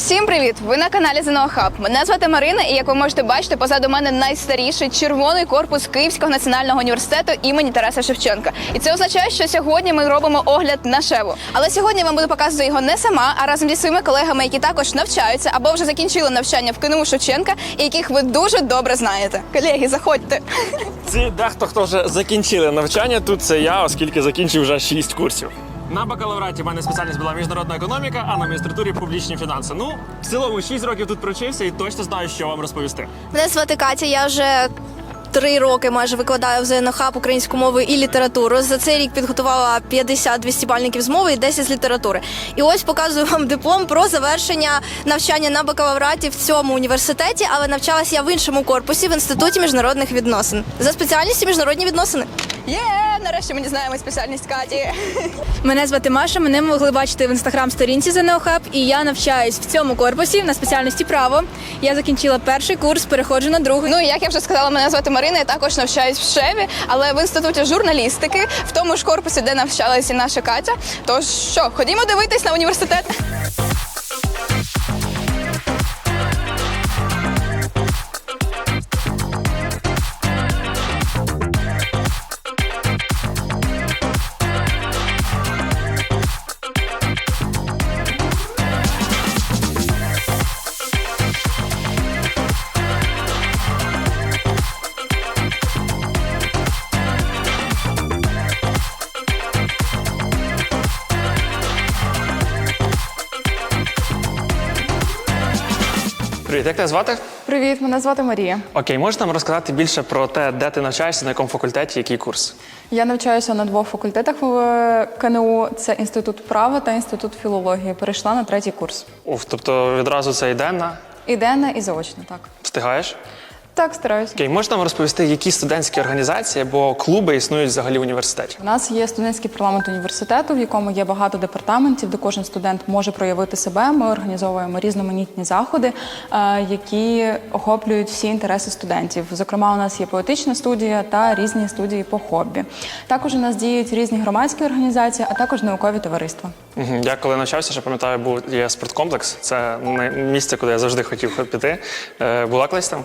Всім привіт! Ви на каналі ЗНО Хаб. Мене звати Марина, і як ви можете бачити, позаду мене найстаріший червоний корпус Київського національного університету імені Тараса Шевченка. І це означає, що сьогодні ми робимо огляд на шеву. Але сьогодні я вам буду показувати його не сама, а разом зі своїми колегами, які також навчаються або вже закінчили навчання в КНУ Шевченка, і яких ви дуже добре знаєте. Колеги, заходьте. Ці дехто, хто вже закінчили навчання, тут це я, оскільки закінчив вже 6 курсів. На бакалавраті в мене спеціальність була міжнародна економіка, а на магістратурі публічні фінанси. Ну, в цілому 6 років тут провчився і точно знаю, що вам розповісти. Мене звати Катя, я вже три роки майже викладаю в ЗНОХАП українську мову і літературу. За цей рік підготувала 50-200 бальників з мови і 10 з літератури. І ось показую вам диплом про завершення навчання на бакалавраті в цьому університеті, але навчалася я в іншому корпусі в інституті міжнародних відносин за спеціальністю міжнародні відносини. Є, нарешті ми дізнаємось спеціальність Каті. Мене звати Маша. Мене могли бачити в інстаграм-сторінці ЗНО Хаб, і я навчаюсь в цьому корпусі на спеціальності право. Я закінчила перший курс, переходжу на другий. Ну і як я вже сказала, мене звати Марина, я також навчаюсь в Шеві, але в інституті журналістики, в тому ж корпусі, де навчалася і наша Катя. Тож що, ходімо дивитись на університет. Тебе звати? Привіт, мене звати Марія. Окей, можеш нам розказати більше про те, де ти навчаєшся, на якому факультеті, який курс? Я навчаюся на двох факультетах в КНУ: це інститут права та інститут філології. Перейшла на третій курс. Уф, тобто відразу це іденна? Іденна І заочна, і так. встигаєш? Так, стараюся. Окей, можеш нам розповісти, які студентські організації або клуби існують взагалі в університеті? У нас є студентський парламент університету, в якому є багато департаментів, де кожен студент може проявити себе. Ми організовуємо різноманітні заходи, е, які охоплюють всі інтереси студентів. Зокрема, у нас є поетична студія та різні студії по хобі. Також у нас діють різні громадські організації, а також наукові товариства. Я коли навчався, ще пам'ятаю, був є спорткомплекс. Це місце, куди я завжди хотів піти. Е, Була колись там?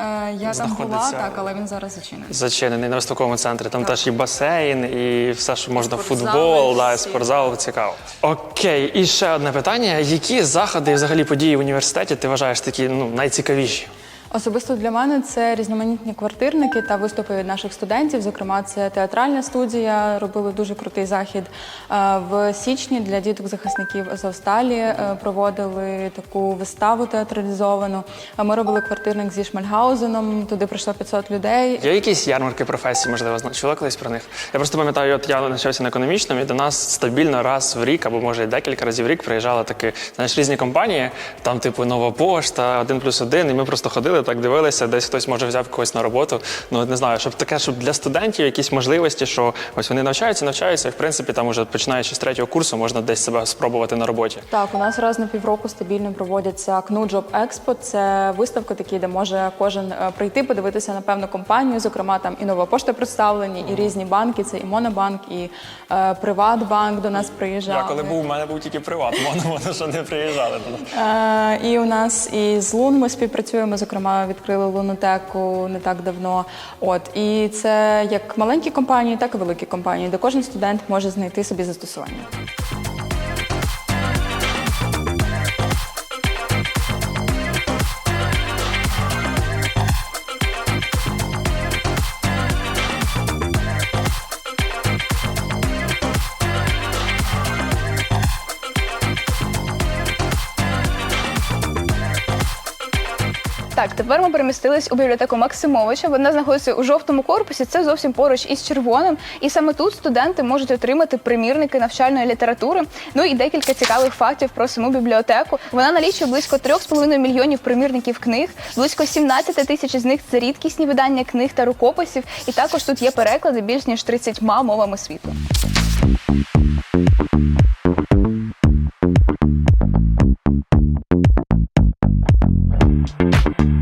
Е, Я там була, Знаходиться- так, але він зараз зачинений. Зачинений на виставковому центрі. Там теж і басейн, і все, що можна футбол, да, і всі. спортзал. Цікаво. Окей, і ще одне питання: які заходи і взагалі події в університеті ти вважаєш такі ну найцікавіші? Особисто для мене це різноманітні квартирники та виступи від наших студентів. Зокрема, це театральна студія. Робили дуже крутий захід Е, в січні для діток захисників Азовсталі. е, Проводили таку виставу театралізовану. А Ми робили квартирник зі Шмальгаузеном. Туди прийшло 500 людей. Є якісь ярмарки професій, можливо, чула колись про них? Я просто пам'ятаю, от я навчався на економічному, і до нас стабільно раз в рік, або може декілька разів в рік приїжджали такі, знаєш, різні компанії, там, типу, нова пошта, один плюс один, і ми просто ходили, так дивилися, десь хтось може взяв когось на роботу. Ну не знаю, щоб таке, щоб для студентів якісь можливості, що ось вони навчаються, навчаються, і в принципі там уже починаючи з третього курсу, можна десь себе спробувати на роботі. Так, у нас раз на півроку стабільно проводяться Job Expo. Це виставка такі, де може кожен е, прийти, подивитися на певну компанію. Зокрема, там і нова пошта представлені, і різні банки. Це і Монобанк, і е, Приватбанк до нас приїжджали. Я коли був, у мене був тільки приват, воно що не приїжджали. Е, і у нас і з Лун ми співпрацюємо. Зокрема, відкрили лунотеку не так давно. От і це як маленькі компанії, так і великі компанії, де кожен студент може знайти собі застосування. Так, тепер ми перемістились у бібліотеку Максимовича. Вона знаходиться у жовтому корпусі. Це зовсім поруч із червоним. І саме тут студенти можуть отримати примірники навчальної літератури. Ну і декілька цікавих фактів про саму бібліотеку. Вона налічує близько 3,5 мільйонів примірників книг, близько 17 тисяч з них це рідкісні видання книг та рукописів. І також тут є переклади більш ніж 30 мовами світу. Thank you.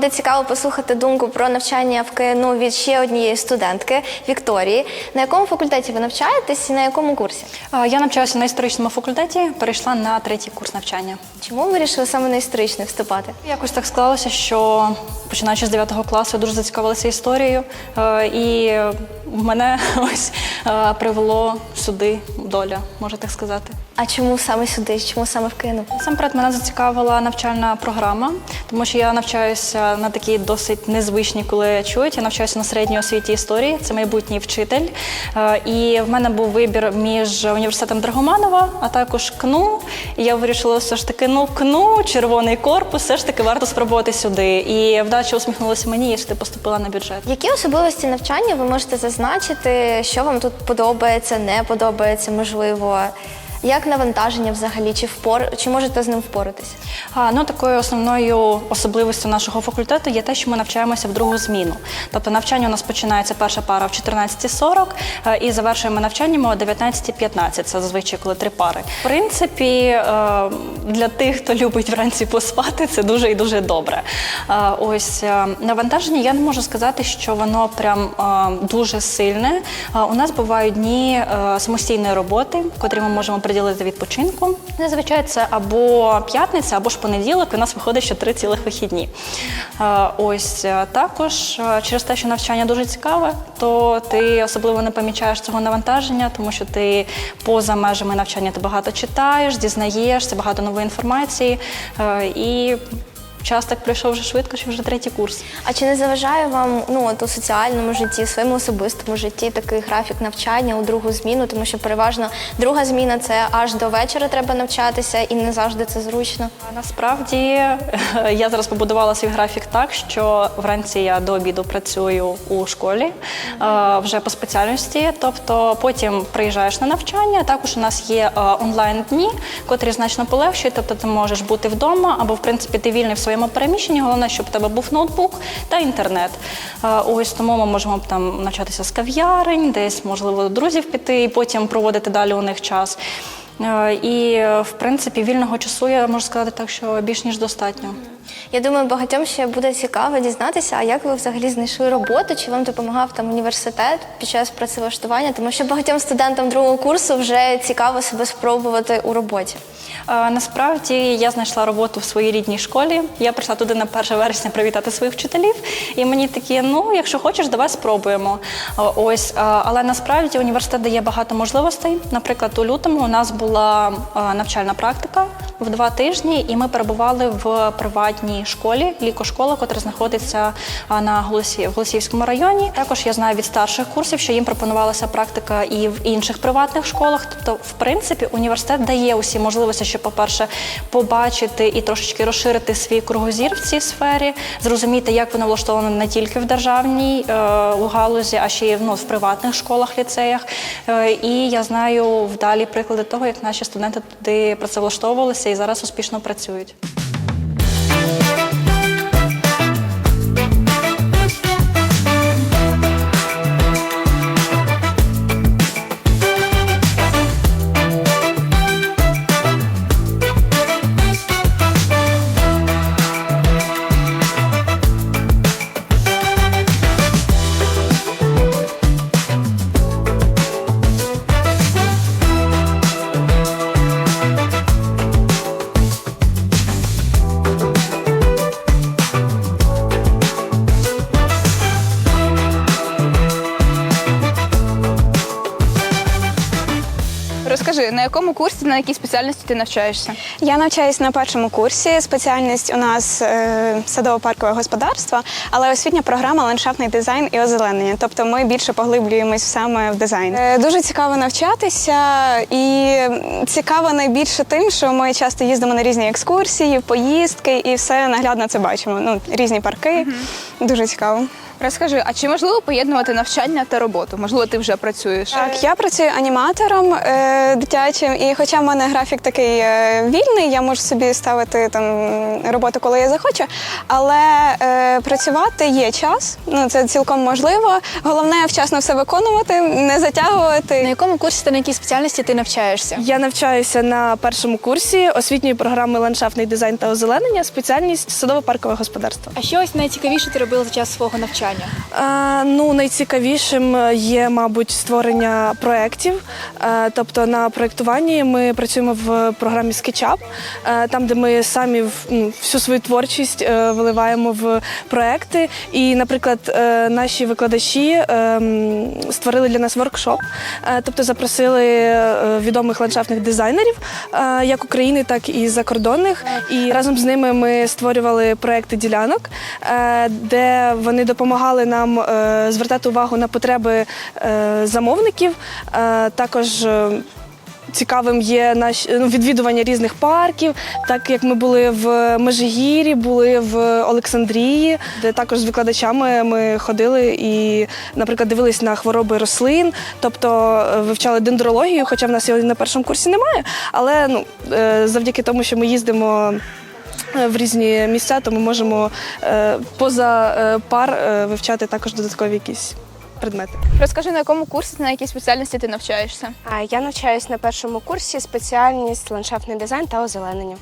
Буде цікаво послухати думку про навчання в КНУ від ще однієї студентки Вікторії. На якому факультеті ви навчаєтесь і на якому курсі? Я навчаюся на історичному факультеті, перейшла на третій курс навчання. Чому ви вирішили саме на історичний вступати? Якось так склалося, що починаючи з 9 класу, я дуже зацікавилася історією, е, і мене ось е, привело сюди доля, можна так сказати. А чому саме сюди? Чому саме в КНУ? Насамперед мене зацікавила навчальна програма, тому що я навчаюся на такій досить незвичній, коли чують. Я навчаюся на середній освіті історії, це майбутній вчитель. Е, І в мене був вибір між університетом Драгоманова, а також КНУ. І я вирішила все ж таки, ну КНУ, червоний корпус, все ж таки варто спробувати сюди. І вдача усміхнулася мені, і сюди поступила на бюджет. Які особливості навчання ви можете зазначити, що вам тут подобається, не подобається, можливо? Як навантаження взагалі? Чи впор... чи можете з ним впоратися? Ну, такою основною особливістю нашого факультету є те, що ми навчаємося в другу зміну. Тобто навчання у нас починається перша пара в 14.40 е, і завершуємо навчання ми о 19.15. Це зазвичай коли три пари. В принципі, е, для тих, хто любить вранці поспати, це дуже і дуже добре. Е, Ось навантаження я не можу сказати, що воно прям дуже сильне. У нас бувають дні самостійної роботи, котрі ми можемо приділити відпочинку. Зазвичай це або п'ятниця, або ж понеділок. У нас виходить ще три цілих вихідні. Е, Ось е, також е, через те, що навчання дуже цікаве, то ти особливо не помічаєш цього навантаження, тому що ти поза межами навчання ти багато читаєш, дізнаєшся, багато нової інформації. І час так пройшов вже швидко, що вже третій курс. А чи не заважає вам ну от у соціальному житті, своєму особистому житті такий графік навчання у другу зміну? Тому що переважно друга зміна це аж до вечора треба навчатися, і не завжди це зручно. А Насправді я зараз побудувала свій графік так, що вранці я до обіду працюю у школі вже по спеціальності. Тобто потім приїжджаєш на навчання. Також у нас є онлайн дні, котрі значно полегшують. Тобто ти можеш бути вдома або в принципі ти вільний в своєму переміщенні. Головне, щоб у тебе був ноутбук та інтернет. Ось тому ми можемо там навчатися з кав'ярень, десь можливо до друзів піти і потім проводити далі у них час. І, в принципі, вільного часу я можу сказати так, що більш ніж достатньо. Я думаю, багатьом ще буде цікаво дізнатися, а як ви взагалі знайшли роботу, чи вам допомагав там університет під час працевлаштування, тому що багатьом студентам другого курсу вже цікаво себе спробувати у роботі. Е, Насправді я знайшла роботу в своїй рідній школі. Я прийшла туди на 1 вересня привітати своїх вчителів. І мені такі, ну якщо хочеш, давай спробуємо. Е, Ось, е, але насправді університет дає багато можливостей. Наприклад, у лютому у нас була навчальна практика в два тижні, і ми перебували в приватній школі, лікошкола, яка знаходиться на Голосі, в Голосіївському районі. Також я знаю від старших курсів, що їм пропонувалася практика і в інших приватних школах. Тобто, в принципі, університет дає усі можливості, щоб, по-перше, побачити і трошечки розширити свій кругозір в цій сфері, зрозуміти, як воно влаштовано не тільки в державній е, галузі, а ще й ну, в приватних школах, ліцеях. Е, і я знаю вдалі приклади того, як наші студенти туди працевлаштовувалися і зараз успішно працюють. На якій спеціальності ти навчаєшся? Я навчаюсь на першому курсі. Спеціальність у нас е, садово-паркове господарство, але освітня програма ландшафтний дизайн і озеленення. Тобто ми більше поглиблюємось саме в дизайн. Е, дуже цікаво навчатися, і цікаво найбільше тим, що ми часто їздимо на різні екскурсії, поїздки, і все наглядно це бачимо. Ну різні парки. Дуже цікаво. Розкажи, а чи можливо поєднувати навчання та роботу? Можливо, ти вже працюєш? Так, я працюю аніматором е, дитячим, і хоча в мене графік такий е, вільний, я можу собі ставити там роботу, коли я захочу. Але е, працювати є час, ну це цілком можливо. Головне вчасно все виконувати, не затягувати. На якому курсі та на якій спеціальності ти навчаєшся? Я навчаюся на першому курсі освітньої програми ландшафтний дизайн та озеленення, спеціальність садово-паркове господарство. А що ось найцікавіше ти робила за час свого навчання? Е, ну, найцікавішим є, мабуть, створення проєктів. Е, тобто на проєктуванні ми працюємо в програмі SketchUp, е, там, де ми самі в- ну, всю свою творчість е, виливаємо в проекти. І, наприклад, е, наші викладачі е, створили для нас воркшоп, е, тобто запросили е, відомих ландшафтних дизайнерів, е, як України, так і закордонних. І разом з ними ми створювали проекти ділянок, е, де вони допомагали нам е, звертати увагу на потреби е, замовників. Е, Також Цікавим є наш ну, відвідування різних парків, так як ми були в Межигір'ї, були в Олександрії, де також з викладачами ми ходили і, наприклад, дивились на хвороби рослин, тобто вивчали дендрологію, хоча в нас його на першому курсі немає. Але ну, завдяки тому, що ми їздимо. Е, В різні місця, то ми можемо е, поза е, пар вивчати також додаткові якісь предмети. Розкажи, на якому курсі на якій спеціальності ти навчаєшся? А, Я навчаюсь на першому курсі спеціальність ландшафтний дизайн та озеленення.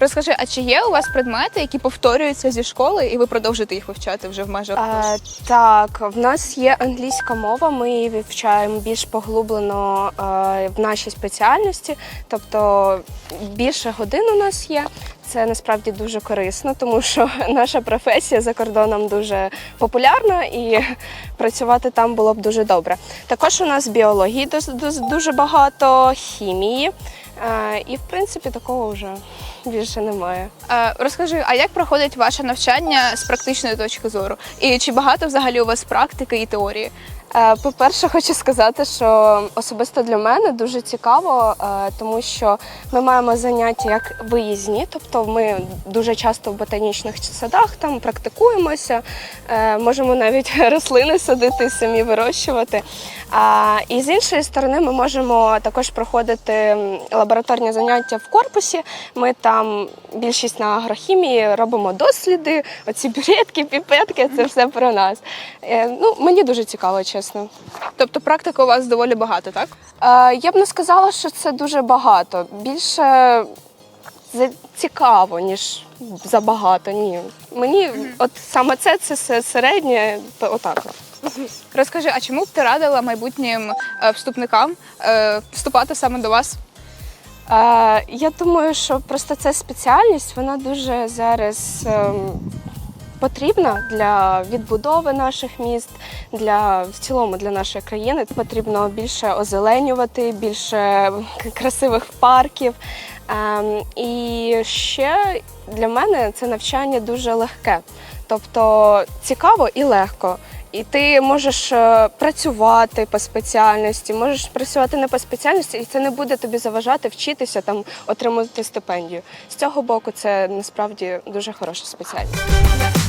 Розкажи, а чи є у вас предмети, які повторюються зі школи, і ви продовжите їх вивчати вже в межах А, так, в нас є англійська мова, ми її вивчаємо більш поглублено е, в нашій спеціальності, тобто більше годин у нас є. Це насправді дуже корисно, тому що наша професія за кордоном дуже популярна і працювати там було б дуже добре. Також у нас біології дуже багато, хімії, е, і в принципі такого вже більше немає. Е, Розкажи, а як проходить ваше навчання з практичної точки зору? І чи багато взагалі у вас практики і теорії? Е, По-перше, хочу сказати, що особисто для мене дуже цікаво, е, тому що ми маємо заняття як виїзні, тобто ми дуже часто в ботанічних садах там практикуємося, е, можемо навіть рослини садити, самі вирощувати. І з іншої сторони, ми можемо також проходити лабораторні заняття в корпусі. Ми там більшість на агрохімії робимо досліди, оці бюретки, піпетки це все про нас. Ну, мені дуже цікаво, чесно. Тобто практики у вас доволі багато, так? Е, Я б не сказала, що це дуже багато. Більше цікаво, ніж забагато. Ні. Мені от саме це, це середнє, то отак. Розкажи, а чому б ти радила майбутнім е, вступникам е, вступати саме до вас? Е, Я думаю, що просто ця спеціальність вона дуже зараз ем, потрібна для відбудови наших міст, для в цілому для нашої країни. Потрібно більше озеленювати, більше красивих парків. Ем, І ще для мене це навчання дуже легке, тобто цікаво і легко. І ти можеш е, працювати по спеціальності, можеш працювати не по спеціальності, і це не буде тобі заважати вчитися там, отримати стипендію. З цього боку, це насправді дуже хороша спеціальність.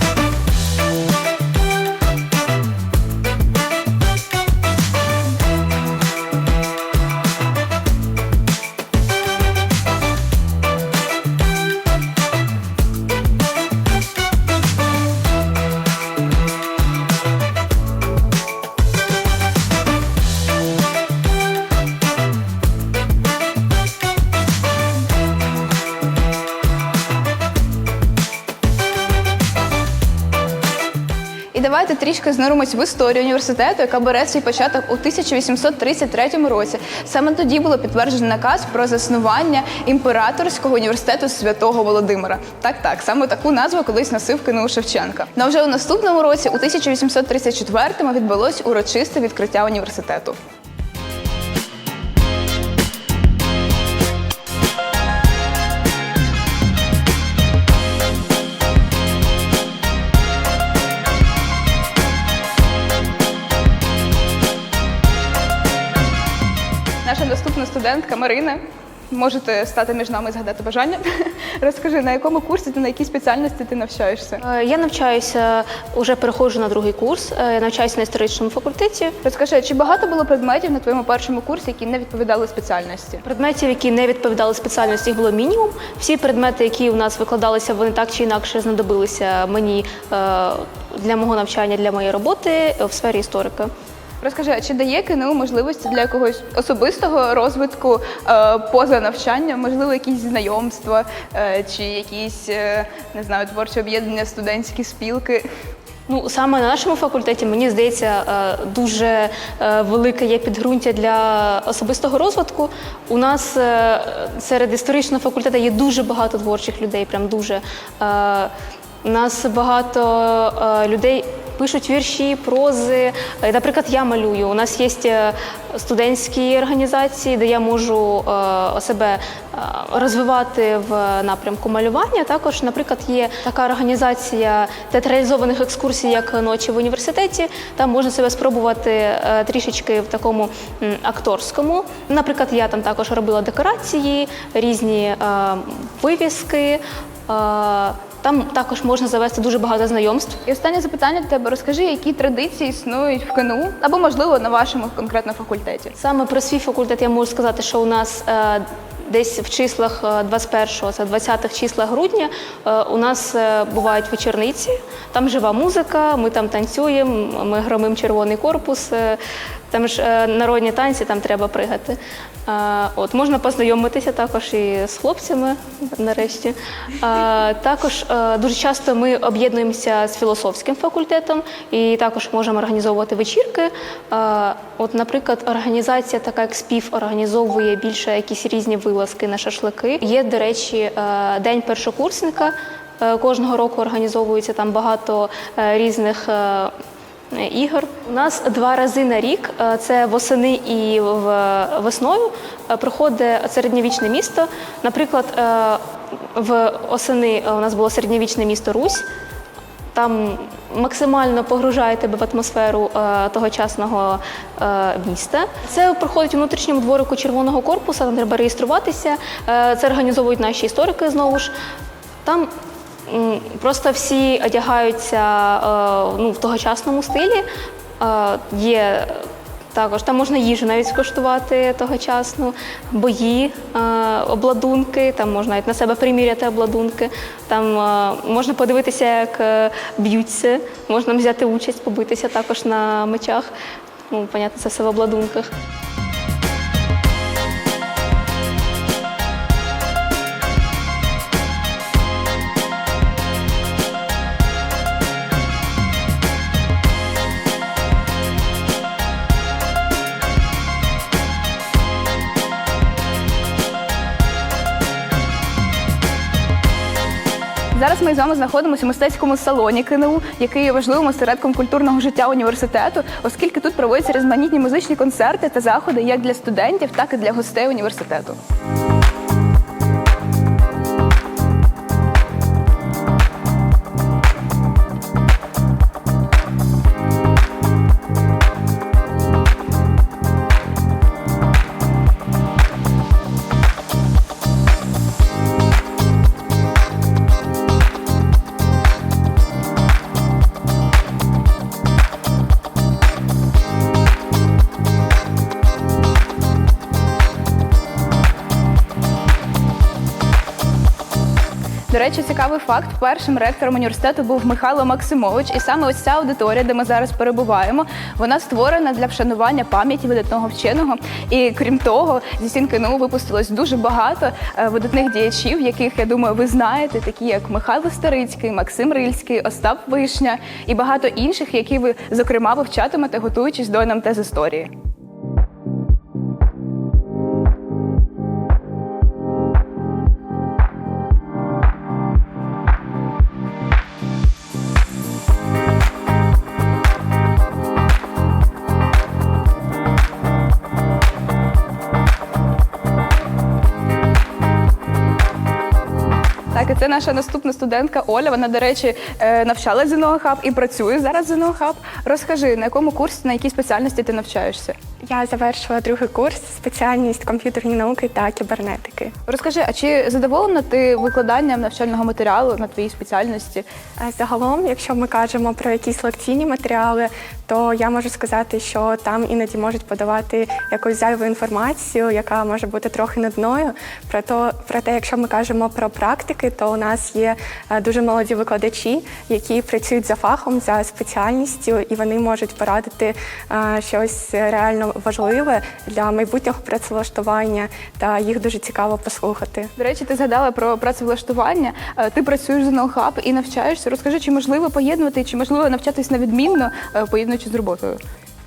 Давайте трішки знайомимось в історію університету, яка бере свій початок у 1833 році. Саме тоді було підтверджено наказ про заснування імператорського університету святого Володимира. Так, так, саме таку назву колись носив кинув Шевченка. Ну вже у наступному році, у 1834-му, відбулось урочисте відкриття університету. Наша доступна студентка Марина можете стати між нами і згадати бажання. Розкажи, на якому курсі ти на якій спеціальності ти навчаєшся? Е, Я навчаюся, вже переходжу на другий курс, е, я навчаюся на історичному факультеті. Розкажи, чи багато було предметів на твоєму першому курсі, які не відповідали спеціальності? Предметів, які не відповідали спеціальності, їх було мінімум. Всі предмети, які у нас викладалися, вони так чи інакше знадобилися мені е, для мого навчання, для моєї роботи в сфері історики. Розкажи, а чи дає КНУ можливості для якогось особистого розвитку е, поза навчанням, можливо, якісь знайомства е, чи якісь е, не знаю, творчі об'єднання, студентські спілки? Ну, саме на нашому факультеті, мені здається, е, дуже е, велике є підґрунтя для особистого розвитку. У нас е, серед історичного факультету є дуже багато творчих людей, прям дуже. У нас багато людей пишуть вірші, прози. Е, Наприклад, я малюю. У нас є е, студентські організації, де я можу е, себе розвивати в напрямку малювання. Також, наприклад, є така організація театралізованих екскурсій, як ночі в університеті. Там можна себе спробувати трішечки в такому акторському. Наприклад, я там також робила декорації, різні вивіски. Е, Там також можна завести дуже багато знайомств. І останнє запитання до тебе: розкажи, які традиції існують в КНУ або можливо на вашому конкретно факультеті? Саме про свій факультет я можу сказати, що у нас е, десь в числах е, 21-го, це 20-х числах грудня, е, у нас е, бувають вечорниці, там жива музика, ми там танцюємо, ми громимо червоний корпус. Е, Там ж е, народні танці, там треба пригати. Е, От можна познайомитися також і з хлопцями нарешті. Е, Також е, дуже часто ми об'єднуємося з філософським факультетом і також можемо організовувати вечірки. Е, От, наприклад, організація, така як спів, організовує більше якісь різні вилазки на шашлики. Є, до речі, е, день першокурсника. Е, Кожного року організовується там багато е, різних. Ігор. У нас два рази на рік, е, це восени і весною, е, проходить середньовічне місто. Наприклад, е, в осени у нас було середньовічне місто Русь. Там максимально погружає тебе в атмосферу е, тогочасного е, міста. Це проходить у внутрішньому дворику Червоного корпусу, там треба реєструватися. Е, це організовують наші історики знову ж. Там просто всі одягаються е, ну, в тогочасному стилі. Е, є також там можна їжу навіть скуштувати тогочасну, бої, е, обладунки, там можна навіть на себе приміряти обладунки. Там можна подивитися, як б'ються, можна взяти участь, побитися також на мечах. Ну, понятно, це все в обладунках. Зараз ми з вами знаходимося у мистецькому салоні КНУ, який є важливим осередком культурного життя університету, оскільки тут проводяться різноманітні музичні концерти та заходи як для студентів, так і для гостей університету. Речі, цікавий факт: першим ректором університету був Михайло Максимович, і саме ось ця аудиторія, де ми зараз перебуваємо, вона створена для вшанування пам'яті видатного вченого. І крім того, зі стін КНУ випустилось дуже багато е, видатних діячів, яких я думаю, ви знаєте, такі як Михайло Старицький, Максим Рильський, Остап Вишня і багато інших, які ви зокрема вивчатимете, готуючись до НМТ з історії. Так, і Це наша наступна студентка Оля. Вона, до речі, е, навчалась ЗНО Хаб і працює зараз з Хаб. Розкажи, на якому курсі, на якій спеціальності ти навчаєшся? Я завершила другий курс, спеціальність комп'ютерні науки та кібернетики. Розкажи, а чи задоволена ти викладанням навчального матеріалу на твоїй спеціальності? Е, Загалом, якщо ми кажемо про якісь лекційні матеріали, то я можу сказати, що там іноді можуть подавати якусь зайву інформацію, яка може бути трохи нудною. Проте, проте, якщо ми кажемо про практики, то у нас є е, дуже молоді викладачі, які працюють за фахом, за спеціальністю, і вони можуть порадити е, щось реально важливе для майбутнього працевлаштування, та їх дуже цікаво послухати. До речі, ти згадала про працевлаштування. Е, Ти працюєш з ЗНО і навчаєшся. Розкажи, чи можливо поєднувати, чи можливо навчатись на відмінно, е, поєднуючи з роботою?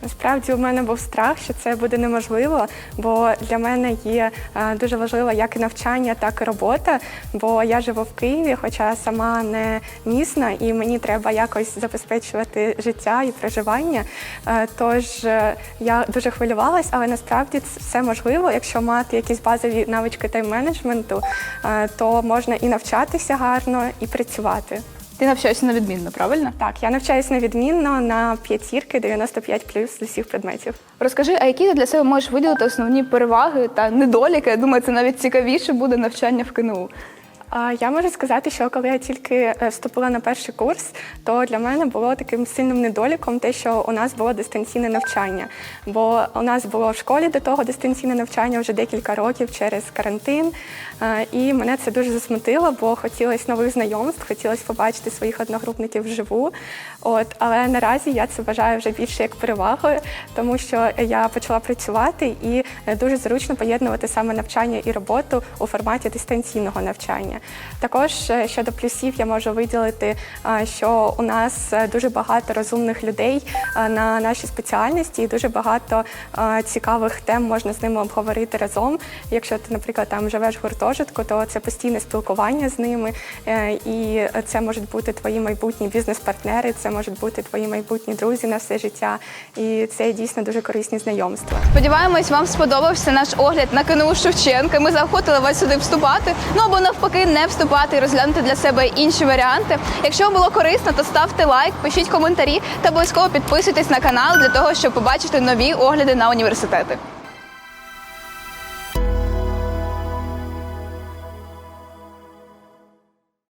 Насправді у мене був страх, що це буде неможливо, бо для мене є е, дуже важливо як і навчання, так і робота. Бо я живу в Києві, хоча сама не місна, і мені треба якось забезпечувати життя і проживання. Е, Тож е, я дуже хвилювалась, але насправді це все можливо, якщо мати якісь базові навички тайм-менеджменту, то можна і навчатися гарно, і працювати. Ти навчаєшся на відмінно, правильно? Так, я навчаюся невідмінно на п'ятірки 95 плюс з усіх предметів. Розкажи, а які ти для себе можеш виділити основні переваги та недоліки? Я думаю, це навіть цікавіше буде навчання в КНУ. Я можу сказати, що коли я тільки е, вступила на перший курс, то для мене було таким сильним недоліком те, що у нас було дистанційне навчання. Бо у нас було в школі до того дистанційне навчання вже декілька років через карантин. Е, І мене це дуже засмутило, бо хотілося нових знайомств, хотілося побачити своїх одногрупників вживу. От, але наразі я це вважаю вже більше як перевагою, тому що я почала працювати і е, дуже зручно поєднувати саме навчання і роботу у форматі дистанційного навчання. Також е, щодо плюсів я можу виділити, е, що у нас е, дуже багато розумних людей на нашій спеціальності, і дуже багато цікавих тем можна з ними обговорити разом. Якщо ти, наприклад, там живеш в гуртожитку, то це постійне спілкування з ними, і це можуть бути твої майбутні бізнес-партнери, це можуть бути твої майбутні друзі на все життя. І це дійсно дуже корисні знайомства. Сподіваємось, вам сподобався наш огляд на КНУ Шевченка. Ми заохотили вас сюди вступати. Ну або навпаки, не вступати і розглянути для себе інші варіанти. Якщо вам було корисно, то ставте лайк, пишіть коментарі та обов'язково підписуйтесь на канал для того, щоб побачити нові огляди на університети.